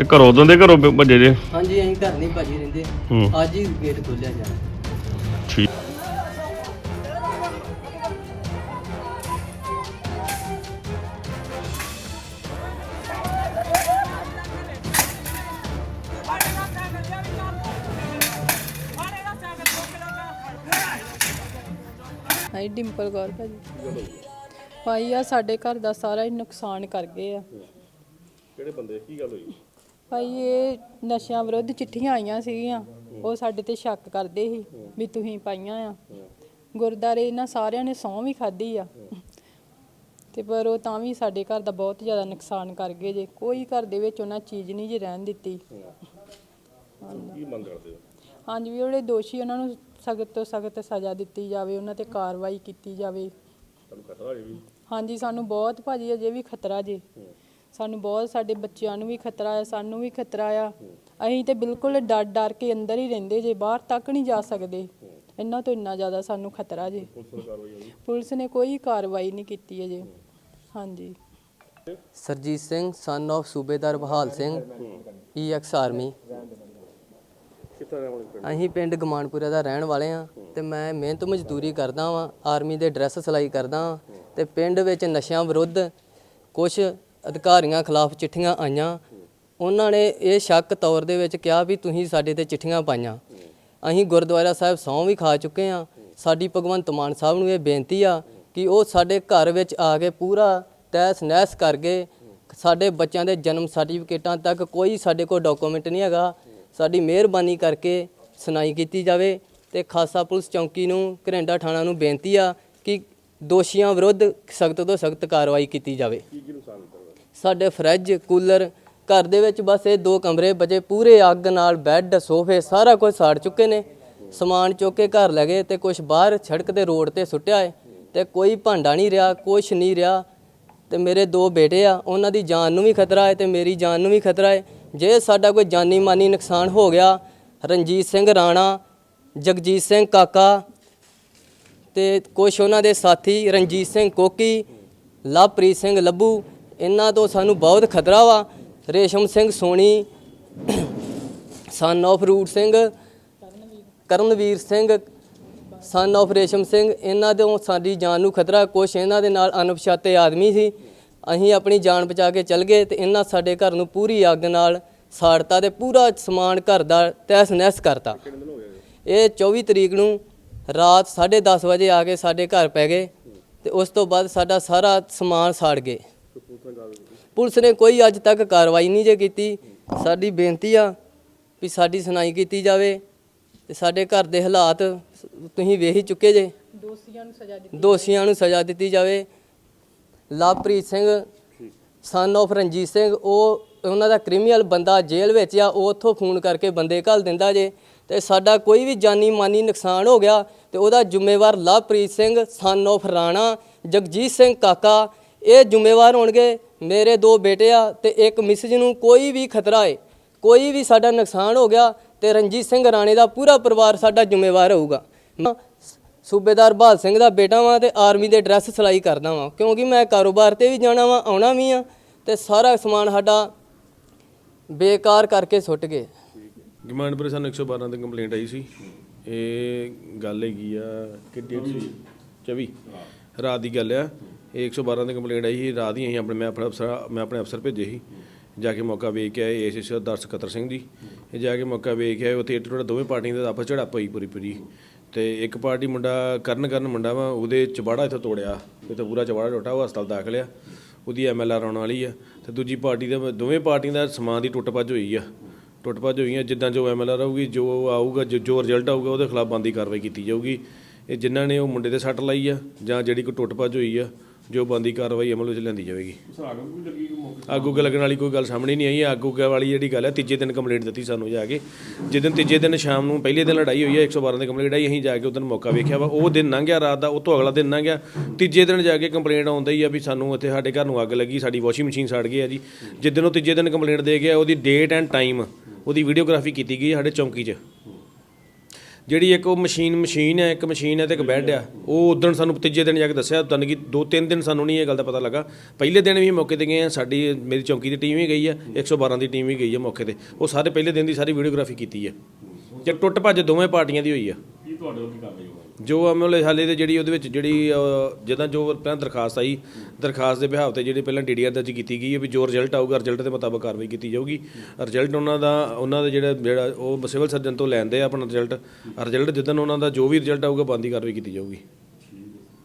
ਤੇ ਘਰੋਂ ਉਦੋਂ ਦੇ ਘਰੋਂ ਭ- ਭੱਜੇ ਜੇ? ਹਾਂਜੀ ਅਸੀਂ ਘਰ ਨਹੀਂ ਭਾਜੀ ਰਹਿੰਦੇ। ਹੂੰ। ਅੱਜ ਹੀ ਗੇਟ ਖੋਲਿਆ ਜਾ ਠੀਕ। ਹਾਈ ਡਿੰਪਲ ਕੌਰ ਭਾਜੀ। ਭਾਈ ਆ ਸਾਡੇ ਘਰ ਦਾ ਸਾਰਾ ਹੀ ਨੁਕਸਾਨ ਕਰ ਗਏ ਆ। ਕਿਹੜੇ ਬੰਦੇ? ਕੀ ਗੱਲ ਹੋਈ? ਭਾਈ ਇਹ ਨਸ਼ਿਆਂ ਵਿਰੁੱਧ ਚਿੱਠੀਆਂ ਆਈਆਂ ਸੀਗੀਆਂ। ਉਹ ਸਾਡੇ ਤੇ ਸ਼ੱਕ ਕਰਦੇ ਸੀ ਵੀ ਤੁਸੀਂ ਪਾਈਆਂ ਆ। ਗੁਰਦਾਰੇ ਇਹਨਾਂ ਸਾਰਿਆਂ ਨੇ ਸਹੁੰ ਵੀ ਖਾਧੀ ਆ। ਤੇ ਪਰ ਉਹ ਤਾਂ ਵੀ ਸਾਡੇ ਘਰ ਦਾ ਬਹੁਤ ਜ਼ਿਆਦਾ ਨੁਕਸਾਨ ਕਰ ਗਏ ਜੇ। ਕੋਈ ਘਰ ਦੇ ਵਿੱਚ ਉਹਨਾਂ ਚੀਜ਼ ਨਹੀਂ ਜੇ ਰਹਿਣ ਦਿੱਤੀ। ਕੀ ਮੰਗ ਕਰਦੇ ਹੋ? ਹਾਂਜੀ ਵੀ ਜਿਹੜੇ ਦੋਸ਼ੀ ਉਹਨਾਂ ਨੂੰ ਸਖਤ ਤੋਂ ਸਖਤ ਸਜ਼ਾ ਦਿੱਤੀ ਜਾਵੇ ਉਹਨਾਂ ਤੇ ਕਾਰਵਾਈ ਕੀਤੀ ਜਾਵੇ। ਤੁਹਾਨੂੰ ਖਤਰਾ ਜੇ ਵੀ? ਹਾਂਜੀ ਸਾਨੂੰ ਬਹੁਤ ਭਾਜੀ ਅਜੇ ਵੀ ਖਤਰਾ ਜੇ। ਸਾਨੂੰ ਬਹੁਤ ਸਾਡੇ ਬੱਚਿਆਂ ਨੂੰ ਵੀ ਖਤਰਾ ਆ, ਸਾਨੂੰ ਵੀ ਖਤਰਾ ਆ। ਅਸੀਂ ਤੇ ਬਿਲਕੁਲ ਡਰ ਡਰ ਕੇ ਅੰਦਰ ਹੀ ਰਹਿੰਦੇ ਜੇ, ਬਾਹਰ ਤੱਕ ਨਹੀਂ ਜਾ ਸਕਦੇ। ਇੰਨਾ ਤੋਂ ਇੰਨਾ ਜ਼ਿਆਦਾ ਸਾਨੂੰ ਖਤਰਾ ਜੇ। ਪੁਲਿਸ ਨੇ ਕੋਈ ਕਾਰਵਾਈ ਨਹੀਂ ਕੀਤੀ ਅਜੇ। ਹਾਂਜੀ। ਸਰਜੀਤ ਸਿੰਘ ਸਨ of ਸੂਬੇਦਾਰ ਬਹਾਲ ਸਿੰਘ ਈਐਕਸ ਆਰਮੀ ਅਸੀਂ ਪਿੰਡ ਗਮਾਨਪੁਰਾ ਦਾ ਰਹਿਣ ਵਾਲੇ ਆ ਤੇ ਮੈਂ ਮਿਹਨਤ ਮਜ਼ਦੂਰੀ ਕਰਦਾ ਵਾਂ ਆਰਮੀ ਦੇ ਡਰੈਸ ਸਿਲਾਈ ਕਰਦਾ ਵਾਂ ਤੇ ਪਿੰਡ ਵਿੱਚ ਨਸ਼ਿਆਂ ਵਿਰੁੱਧ ਕੁਝ ਅਧਿਕਾਰੀਆਂ ਖਿਲਾਫ ਚਿੱਠੀਆਂ ਆਈਆਂ। ਉਹਨਾਂ ਨੇ ਇਹ ਸ਼ੱਕ ਤੌਰ ਦੇ ਵਿੱਚ ਕਿਹਾ ਵੀ ਤੁਸੀਂ ਸਾਡੇ ਤੇ ਚਿੱਠੀਆਂ ਪਾਈਆਂ। ਅਸੀਂ ਗੁਰਦੁਆਰਾ ਸਾਹਿਬ ਸਹੁੰ ਵੀ ਖਾ ਚੁੱਕੇ ਆ ਸਾਡੀ ਭਗਵੰਤ ਮਾਨ ਸਾਹਿਬ ਨੂੰ ਇਹ ਬੇਨਤੀ ਆ ਕਿ ਉਹ ਸਾਡੇ ਘਰ ਵਿੱਚ ਆ ਕੇ ਪੂਰਾ ਤਹਿਸ ਨਹਿਸ ਕਰ ਗਏ ਸਾਡੇ ਬੱਚਿਆਂ ਦੇ ਜਨਮ ਸਰਟੀਫਿਕੇਟਾਂ ਤੱਕ ਕੋਈ ਸਾਡੇ ਕੋਲ ਡਾਕੂਮੈਂਟ ਨਹੀਂ ਹੈਗਾ। ਸਾਡੀ ਮਿਹਰਬਾਨੀ ਕਰਕੇ ਸੁਣਾਈ ਕੀਤੀ ਜਾਵੇ ਤੇ ਖਾਸਾ ਪੁਲਿਸ ਚੌਂਕੀ ਨੂੰ, ਘਰੇਂਡਾ ਥਾਣਾ ਨੂੰ ਬੇਨਤੀ ਆ ਕਿ ਦੋਸ਼ੀਆਂ ਵਿਰੁੱਧ ਸਖਤ ਤੋਂ ਸਖਤ ਕਾਰਵਾਈ ਕੀਤੀ ਜਾਵੇ। ਸਾਡੇ ਫਰਿੱਜ, ਕੂਲਰ, ਘਰ ਦੇ ਵਿੱਚ ਬਸ ਇਹ ਦੋ ਕਮਰੇ ਬਚੇ, ਪੂਰੇ ਅੱਗ ਨਾਲ ਬੈੱਡ, ਸੋਫੇ ਸਾਰਾ ਕੁਝ ਸਾੜ ਚੁੱਕੇ ਨੇ। ਸਮਾਨ ਚੁੱਕ ਕੇ ਘਰ ਲੈ ਗਏ ਤੇ ਕੁਝ ਬਾਹਰ ਸੜਕ ਤੇ ਰੋਡ ਤੇ ਸੁੱਟਿਆ ਹੈ ਤੇ ਕੋਈ ਭਾਂਡਾ ਨਹੀਂ ਰਿਹਾ ਕੁਝ ਨਹੀਂ ਰਿਹਾ। ਤੇ ਮੇਰੇ ਦੋ ਬੇਟੇ ਆ, ਉਹਨਾਂ ਦੀ ਜਾਨ ਨੂੰ ਵੀ ਖਤਰਾ ਹੈ ਤੇ ਮੇਰੀ ਜਾਨ ਨੂੰ ਵੀ ਖਤਰਾ ਹੈ ਜੇ ਸਾਡਾ ਕੋਈ ਜਾਨੀ ਮਾਨੀ ਨੁਕਸਾਨ ਹੋ ਗਿਆ, ਰਣਜੀਤ ਸਿੰਘ ਰਾਣਾ, ਜਗਜੀਤ ਸਿੰਘ ਕਾਕਾ ਤੇ ਕੁਝ ਉਹਨਾਂ ਦੇ ਸਾਥੀ ਰਣਜੀਤ ਸਿੰਘ ਕੋਕੀ, ਲਵਪ੍ਰੀਤ ਸਿੰਘ ਲੱਭੂ ਇਹਨਾਂ ਤੋਂ ਸਾਨੂੰ ਬਹੁਤ ਖਤਰਾ ਵਾ। ਰੇਸ਼ਮ ਸਿੰਘ ਸੋਣੀ ਸਨ of ਰੂਟ ਸਿੰਘ, ਕਰਨਵੀਰ ਸਿੰਘ ਸਨ of ਰੇਸ਼ਮ ਸਿੰਘ, ਇਹਨਾਂ ਤੋਂ ਸਾਡੀ ਜਾਨ ਨੂੰ ਖਤਰਾ। ਕੁਛ ਇਹਨਾਂ ਦੇ ਨਾਲ ਅਣਪਛਾਤੇ ਆਦਮੀ ਸੀ। ਅਸੀਂ ਆਪਣੀ ਜਾਨ ਬਚਾ ਕੇ ਚੱਲ ਗਏ ਤੇ ਇਹਨਾਂ ਸਾਡੇ ਘਰ ਨੂੰ ਪੂਰੀ ਅੱਗ ਨਾਲ ਸਾੜਤਾ ਤੇ ਪੂਰਾ ਸਮਾਨ ਘਰ ਦਾ ਤਹਿਸ ਨਹਿਸ ਕਰਤਾ। ਇਹ 24 ਤਰੀਕ ਨੂੰ ਰਾਤ 10:30 ਵਜੇ ਆ ਕੇ ਸਾਡੇ ਘਰ ਪੈ ਗਏ ਤੇ ਉਸ ਤੋਂ ਬਾਅਦ ਸਾਡਾ ਸਾਰਾ ਸਮਾਨ ਸਾੜ ਗਏ। ਪੁਲਿਸ ਨੇ ਕੋਈ ਅੱਜ ਤੱਕ ਕਾਰਵਾਈ ਨਹੀਂ ਜੇ ਕੀਤੀ। ਸਾਡੀ ਬੇਨਤੀ ਆ ਵੀ ਸਾਡੀ ਸੁਣਾਈ ਕੀਤੀ ਜਾਵੇ ਤੇ ਸਾਡੇ ਘਰ ਦੇ ਹਾਲਾਤ ਤੁਸੀਂ ਵੇਖ ਹੀ ਚੁੱਕੇ ਜੇ। ਦੋਸ਼ੀਆਂ ਨੂੰ ਸਜ਼ਾ ਦਿੱਤੀ ਦੋਸ਼ੀਆਂ ਨੂੰ ਸਜ਼ਾ ਦਿੱਤੀ ਜਾਵੇ। ਲਵਪ੍ਰੀਤ ਸਿੰਘ ਸਨ of ਰਣਜੀਤ ਸਿੰਘ ਉਹ ਉਹਨਾਂ ਦਾ ਕ੍ਰਿਮੀਨਲ ਬੰਦਾ ਜੇਲ੍ਹ ਵਿੱਚ ਆ ਉਹ ਉੱਥੋਂ ਫੋਨ ਕਰਕੇ ਬੰਦੇ ਘੱਲ ਦਿੰਦਾ ਜੇ। ਤੇ ਸਾਡਾ ਕੋਈ ਵੀ ਜਾਨੀ ਮਾਨੀ ਨੁਕਸਾਨ ਹੋ ਗਿਆ ਤੇ ਉਹਦਾ ਜ਼ਿੰਮੇਵਾਰ ਲਵਪ੍ਰੀਤ ਸਿੰਘ ਸਨ of ਰਾਣਾ ਜਗਜੀਤ ਸਿੰਘ ਕਾਕਾ ਇਹ ਜ਼ਿੰਮੇਵਾਰ ਹੋਣਗੇ। ਮੇਰੇ ਦੋ ਬੇਟੇ ਆ ਤੇ ਇੱਕ ਮਿਸਿਜ ਨੂੰ ਕੋਈ ਵੀ ਖਤਰਾ ਹੈ ਕੋਈ ਵੀ ਸਾਡਾ ਨੁਕਸਾਨ ਹੋ ਗਿਆ ਤੇ ਰਣਜੀਤ ਸਿੰਘ ਰਾਣੇ ਦਾ ਪੂਰਾ ਪਰਿਵਾਰ ਸਾਡਾ ਜ਼ਿੰਮੇਵਾਰ ਹੋਊਗਾ। ਮੈਂ ਸੂਬੇਦਾਰ ਬਹਾਲ ਸਿੰਘ ਦਾ ਬੇਟਾ ਵਾਂ ਤੇ ਆਰਮੀ ਦੇ ਡਰੈਸ ਸਿਲਾਈ ਕਰਦਾ ਵਾਂ, ਕਿਉਂਕਿ ਮੈਂ ਕਾਰੋਬਾਰ ਤੇ ਵੀ ਜਾਣਾ ਵਾਂ, ਆਉਣਾ ਵੀ ਆ ਤੇ ਸਾਰਾ ਸਮਾਨ ਸਾਡਾ ਬੇਕਾਰ ਕਰਕੇ ਸੁੱਟ ਗਏ। ਗਮਾਨਪੁਰ ਸਾਨੂੰ 112 ਤੇ ਕੰਪਲੇਂਟ ਆਈ ਸੀ। ਇਹ ਗੱਲ ਹੈਗੀ ਆ ਕਿ ਡੇਟ 24 ਰਾਤ ਦੀ ਗੱਲ ਆ। ਇਹ 112 ਦੀ ਕੰਪਲੇਂਟ ਆਈ ਸੀ, ਰਾਤ ਹੀ ਅਸੀਂ ਆਪਣੇ ਮੈਂ ਆਪਣੇ ਅਫਸਰ ਮੈਂ ਆਪਣੇ ਅਫਸਰ ਭੇਜੇ ਸੀ। ਜਾ ਕੇ ਮੌਕਾ ਵੇਖ ਕੇ ਆਏ ਏਐਸਐਸ ਦਰਸ ਕਤਰ ਸਿੰਘ ਜੀ। ਇਹ ਜਾ ਕੇ ਮੌਕਾ ਵੇਖ ਕੇ ਆਏ, ਉੱਥੇ ਥੋੜਾ ਦੋਵੇਂ ਪਾਰਟੀਆਂ ਦੇ ਆਪਸ ਝੜਪ ਹੋਈ ਪੂਰੀ ਪੂਰੀ। ਤੇ ਇੱਕ ਪਾਰਟੀ ਮੁੰਡਾ ਕਰਨ ਕਰਨ ਮੁੰਡਾ ਵਾ, ਉਹਦੇ ਚਬਾੜਾ ਇੱਥੇ ਤੋੜਿਆ। ਇੱਥੇ ਪੂਰਾ ਚਬਾੜਾ ਟੁੱਟਾ, ਉਹ ਹਸਪਤਾਲ ਦਾਖਲ ਆ। ਉਹਦੀ ਐਮਐਲਆਰ ਆਉਣ ਵਾਲੀ ਆ। ਤੇ ਦੂਜੀ ਪਾਰਟੀ ਦਾ ਦੋਵੇਂ ਪਾਰਟੀਆਂ ਦਾ ਸਮਾਨ ਦੀ ਟੁੱਟ ਭੱਜ ਹੋਈ ਆ। ਟੁੱਟ ਭੱਜ ਹੋਈਆਂ ਜਿੱਦਾਂ ਜੋ ਐਮਐਲਆਰ ਆਊਗੀ ਜੋ ਆਊਗਾ, ਜੋ- ਜੋ ਰਿਜ਼ਲਟ ਆਊਗਾ, ਉਹਦੇ ਖਿਲਾਫ ਬੰਦੀ ਕਾਰਵਾਈ ਕੀਤੀ ਜਾਊਗੀ। ਇਹ ਜਿਨ੍ਹਾਂ ਨੇ ਉਹ ਮੁੰਡੇ ਤੇ ਸੱਟ ਲਾਈ ਆ ਜਾਂ ਜਿਹੜੀ ਕੋਈ ਟੁੱਟ ਭੱਜ ਹੋਈ ਆ ਜੋ ਬੰਦੀ ਕਾਰਵਾਈ ਅਮਲ ਵਿੱਚ ਲਿਆਂਦੀ ਜਾਵੇਗੀ। ਆਗੂ ਅੱਗ ਲੱਗਣ ਵਾਲੀ ਕੋਈ ਗੱਲ ਸਾਹਮਣੇ ਨਹੀਂ ਆਈ। ਆਗੂ ਅੱਗ ਵਾਲੀ ਜਿਹੜੀ ਗੱਲ ਹੈ ਤੀਜੇ ਦਿਨ ਕੰਪਲੇਂਟ ਦਿੱਤੀ ਸਾਨੂੰ ਜਾ ਕੇ। ਜਿੱਦਨ ਤੀਜੇ ਦਿਨ ਸ਼ਾਮ ਨੂੰ ਪਹਿਲੇ ਦਿਨ ਲੜਾਈ ਹੋਈ ਹੈ 112 ਦੀ ਕੰਪਲੇਂਟ ਆਈ ਅਸੀਂ ਜਾ ਕੇ ਉਦੋਂ ਮੌਕਾ ਵੇਖਿਆ ਵਾ। ਉਹ ਦਿਨ ਲੰਘ ਗਿਆ ਰਾਤ ਦਾ ਉਹ ਤੋਂ ਅਗਲਾ ਦਿਨ ਲੰਘ ਗਿਆ। ਤੀਜੇ ਦਿਨ ਜਾ ਕੇ ਕੰਪਲੇਂਟ ਆਉਂਦਾ ਹੀ ਆ ਵੀ ਸਾਨੂੰ ਇੱਥੇ ਸਾਡੇ ਘਰ ਨੂੰ ਅੱਗ ਲੱਗੀ ਸਾਡੀ ਵਾਸ਼ਿੰਗ ਮਸ਼ੀਨ ਸੜ ਗਈ ਆ ਜੀ। ਜਿੱਦਨ ਉਹ ਤੀਜੇ ਦਿਨ ਕੰਪਲੇਂਟ ਦੇ ਗਿਆ ਉਹਦੀ ਡੇਟ ਐਂਡ ਟਾਈਮ ਉਹਦੀ ਵੀਡੀਓਗ੍ਰਾਫੀ ਕੀਤੀ ਗਈ ਸਾਡੇ ਚੌਂਕੀ 'ਚ। ਜਿਹੜੀ ਇੱਕ ਉਹ ਮਸ਼ੀਨ ਮਸ਼ੀਨ ਹੈ, ਇੱਕ ਮਸ਼ੀਨ ਹੈ ਤੇ ਇੱਕ ਬੈੱਡ ਆ। ਉਹ ਉਦੋਂ ਸਾਨੂੰ ਤੀਜੇ ਦਿਨ ਜਾ ਕੇ ਦੱਸਿਆ, ਤੁਹਾਨੂੰ ਕਿ ਦੋ ਤਿੰਨ ਦਿਨ ਸਾਨੂੰ ਨਹੀਂ ਇਹ ਗੱਲ ਦਾ ਪਤਾ ਲੱਗਾ। ਪਹਿਲੇ ਦਿਨ ਵੀ ਮੌਕੇ ਤੇ ਗਏ ਆ, ਸਾਡੀ, ਮੇਰੀ ਚੌਂਕੀ ਦੀ ਟੀਮ ਵੀ ਗਈ ਆ 112 ਦੀ ਟੀਮ ਵੀ ਗਈ ਆ ਮੌਕੇ ਤੇ। ਉਹ ਸਾਰੇ ਪਹਿਲੇ ਦਿਨ ਦੀ ਸਾਰੀ ਵੀਡੀਓਗ੍ਰਾਫੀ ਕੀਤੀ ਹੈ ਜੇ ਟੁੱਟ ਭੱਜ ਦੋਵੇਂ ਪਾਰਟੀਆਂ ਦੀ ਹੋਈ ਆ। ਕੀ ਤੁਹਾਡੇ ਵੱਲੋਂ ਕੀ ਕਾਰਵਾਈ ਜੋ ਅਮਲ ਹਾਲੇ ਤੇ ਜਿਹੜੀ ਉਹਦੇ ਵਿੱਚ ਜਿਹੜੀ ਅਹ, ਜਿੱਦਾਂ ਜੋ ਪਹਿਲਾਂ ਦਰਖਾਸਤ ਆਈ ਦਰਖਾਸਤ ਦੇ ਬਿਹਾਵ ਤੇ ਜਿਹੜੀ ਪਹਿਲਾਂ ਡੀਡੀਆਰ ਦਰਜ ਕੀਤੀ ਗਈ ਹੈ ਵੀ ਜੋ ਰਿਜ਼ਲਟ ਆਊਗਾ ਰਿਜ਼ਲਟ ਦੇ ਮੁਤਾਬਕ ਕਾਰਵਾਈ ਕੀਤੀ ਜਾਊਗੀ। ਰਿਜ਼ਲਟ ਉਹਨਾਂ ਦਾ ਉਹਨਾਂ ਦਾ ਜਿਹੜਾ ਜਿਹੜਾ ਉਹ ਸਿਵਲ ਸਰਜਨ ਤੋਂ ਲੈਂਦੇ ਆ ਆਪਣਾ ਰਿਜ਼ਲਟ ਰਿਜ਼ਲਟ ਜਿੱਦਣ ਉਹਨਾਂ ਦਾ ਜੋ ਵੀ ਰਿਜ਼ਲਟ ਆਊਗਾ ਬੰਦੀ ਕਾਰਵਾਈ ਕੀਤੀ ਜਾਊਗੀ।